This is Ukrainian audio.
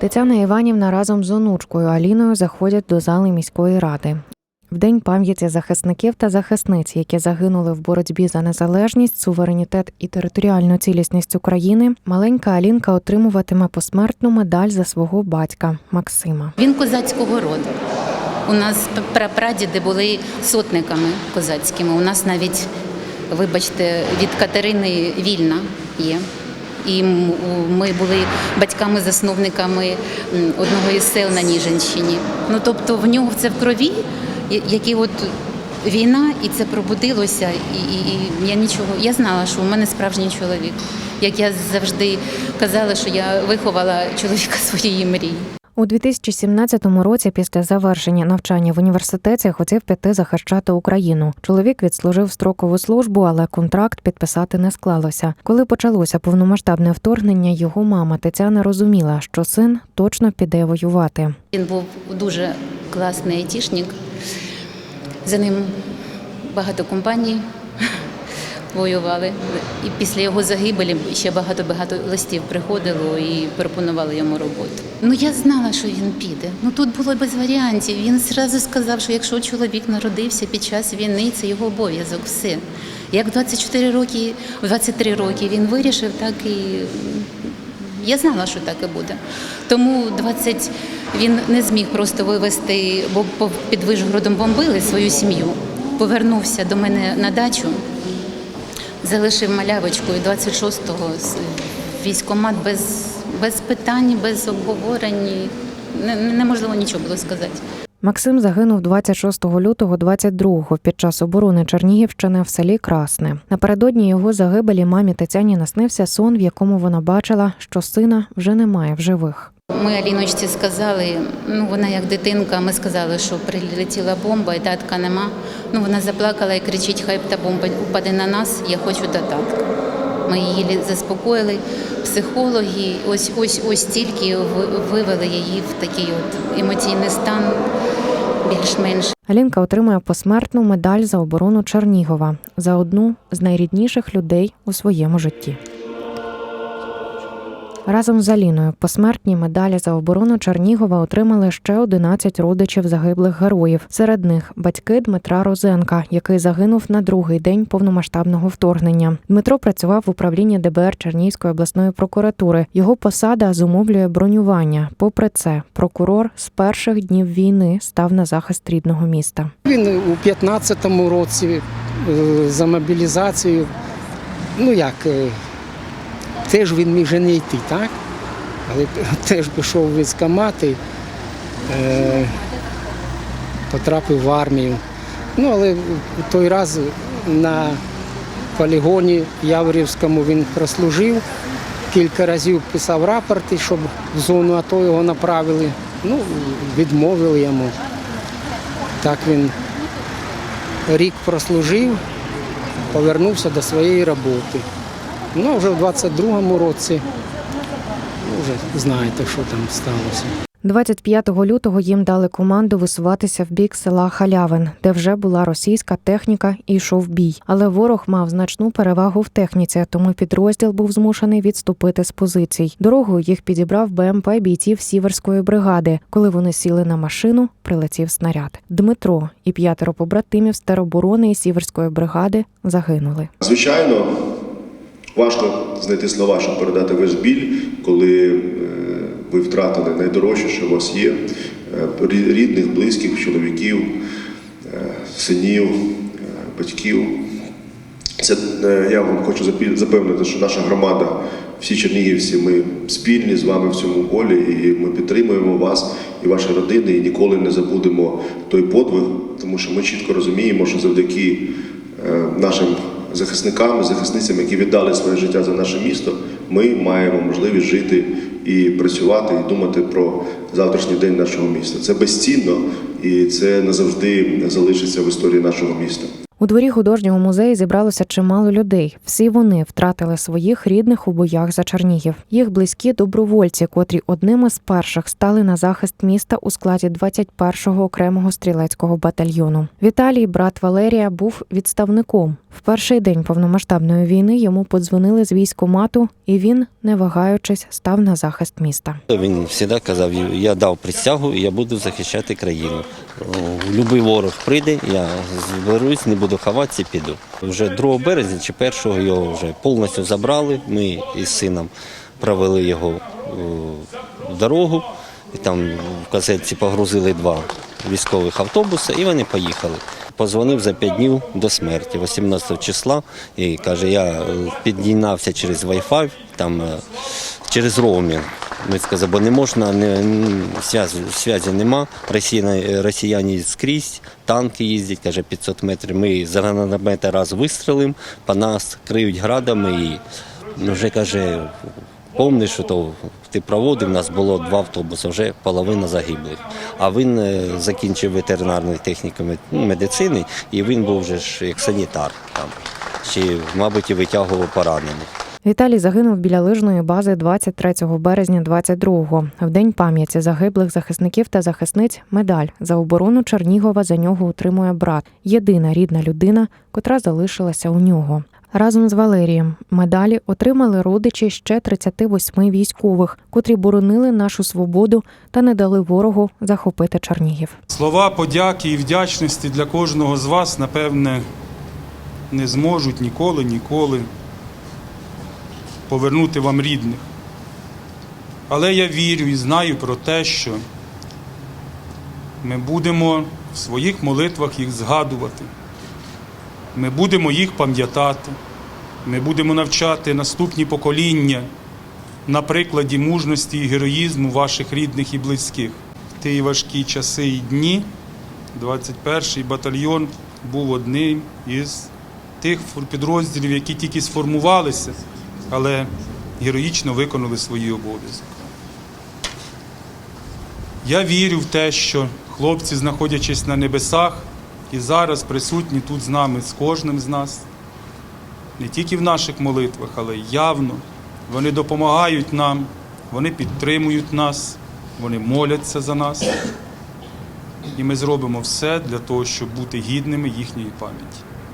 Тетяна Іванівна разом з онучкою Аліною заходять до зали міської ради. В день пам'яті захисників та захисниць, які загинули в боротьбі за незалежність, суверенітет і територіальну цілісність України, маленька Алінка отримуватиме посмертну медаль за свого батька Максима. Він козацького роду. У нас прапрадіди були сотниками козацькими. У нас навіть, вибачте, від Катерини вільна є. І ми були батьками-засновниками одного із сел на Ніжинщині. Ну тобто в нього це в крові, які от війна, і це пробудилося. І, і, і я нічого. Я знала, що у мене справжній чоловік. Як я завжди казала, що я виховала чоловіка своєї мрії. У 2017 році, після завершення навчання в університеті, хотів піти захищати Україну. Чоловік відслужив строкову службу, але контракт підписати не склалося. Коли почалося повномасштабне вторгнення, його мама Тетяна розуміла, що син точно піде воювати. Він був дуже класний айтішник. За ним багато компаній воювали. І після його загибелі ще багато-багато листів приходило і пропонували йому роботу. Ну я знала, що він піде. Ну тут було без варіантів. Він зразу сказав, що якщо чоловік народився під час війни, це його обов'язок. Все. Як 24 роки, в 23 роки він вирішив, так і я знала, що так і буде. Тому 20 він не зміг просто вивезти, бо під Вишгородом бомбили свою сім'ю. Повернувся до мене на дачу, залишив малявочку і 26-го з- військкомат без, без питань, без обговорень. Неможливо нічого було сказати. Максим загинув 26 лютого 22-го під час оборони Чернігівщини в селі Красне. Напередодні його загибелі мамі Тетяні наснився сон, в якому вона бачила, що сина вже немає в живих. Ми Аліночці сказали, ну вона як дитинка, ми сказали, що прилетіла бомба і татка нема. Ну вона заплакала і кричить, хай та бомба упаде на нас, я хочу до татка. Ми її заспокоїли, психологи, ось ось ось тільки вивели її в такий от емоційний стан, більш-менш. Алінка отримує посмертну медаль за оборону Чернігова за одну з найрідніших людей у своєму житті. Разом з Аліною посмертні медалі за оборону Чернігова отримали ще 11 родичів загиблих героїв. Серед них батьки Дмитра Розенка, який загинув на другий день повномасштабного вторгнення. Дмитро працював в управлінні ДБР Чернігівської обласної прокуратури. Його посада зумовлює бронювання. Попри це, прокурор з перших днів війни став на захист рідного міста. Він у 15-му році е, за мобілізацію, ну як, е, теж він міг не йти, так? Але теж пішов в військкомат е, потрапив в армію. Ну, але той раз на полігоні Яворівському він прослужив, кілька разів писав рапорти, щоб в зону АТО його направили. Ну, відмовили йому. Так він рік прослужив, повернувся до своєї роботи. Ну, вже в 22-му році, ну, вже знаєте, що там сталося. 25 лютого їм дали команду висуватися в бік села Халявин, де вже була російська техніка і йшов бій. Але ворог мав значну перевагу в техніці, тому підрозділ був змушений відступити з позицій. Дорогою їх підібрав БМП бійців Сіверської бригади. Коли вони сіли на машину, прилетів снаряд. Дмитро і п'ятеро побратимів з тероборони і Сіверської бригади загинули. Звичайно, важко знайти слова, щоб передати весь біль, коли е, ви втратили найдорожче, що у вас є, е, рідних, близьких, чоловіків, е, синів, батьків. Це я вам хочу запевнити, що наша громада, всі чернігівці, ми спільні з вами в цьому болі, і ми підтримуємо вас і ваші родини, і ніколи не забудемо той подвиг, тому що ми чітко розуміємо, що завдяки нашим захисникам, захисницями, які віддали своє життя за наше місто, ми маємо можливість жити і працювати, і думати про завтрашній день нашого міста. Це безцінно і це назавжди залишиться в історії нашого міста. У дворі художнього музею зібралося чимало людей. Всі вони втратили своїх рідних у боях за Чернігів. Їх близькі добровольці, котрі одними з перших стали на захист міста у складі 21-го окремого стрілецького батальйону. Віталій, брат Валерія, був відставником. В перший день повномасштабної війни йому подзвонили з військомату, і він, не вагаючись, став на захист міста. Він завжди казав, я дав присягу і я буду захищати країну. Любий ворог прийде, я зберусь, не буду ховатися, піду. Вже 2 березня чи 1 його вже повністю забрали. Ми із сином провели його е, в дорогу. І там в казетці погрузили два військових автобуси, і вони поїхали. Позвонив за 5 днів до смерті, 18 числа, і каже, я е, через Wi-Fi, там е, через роумінг. Ми сказали, бо не можна, не, зв'язі нема. Росіяни, росіяни скрізь, танки їздять, каже, 500 метрів. Ми з гранатомета раз вистрілимо, по нас криють градами і ну, вже каже, помниш, що то ти проводив, у нас було два автобуси, вже половина загиблих. А він е, закінчив ветеринарну техніку ну, медицини, і він був вже ж як санітар там. Чи, мабуть, і витягував поранених. Віталій загинув біля лижної бази 23 березня 22-го. В день пам'яті загиблих захисників та захисниць медаль за оборону Чернігова за нього утримує брат, єдина рідна людина, котра залишилася у нього. Разом з Валерієм медалі отримали родичі ще 38 військових, котрі боронили нашу свободу та не дали ворогу захопити Чернігів. Слова подяки і вдячності для кожного з вас, напевне, не зможуть ніколи, ніколи повернути вам рідних. Але я вірю і знаю про те, що ми будемо в своїх молитвах їх згадувати. Ми будемо їх пам'ятати. Ми будемо навчати наступні покоління на прикладі мужності і героїзму ваших рідних і близьких. В ті важкі часи і дні 21-й батальйон був одним із тих підрозділів, які тільки сформувалися, але героїчно виконали свої обов'язки. Я вірю в те, що хлопці, знаходячись на небесах, і зараз присутні тут з нами, з кожним з нас, не тільки в наших молитвах, але й явно. Вони допомагають нам, вони підтримують нас, вони моляться за нас. І ми зробимо все для того, щоб бути гідними їхньої пам'яті.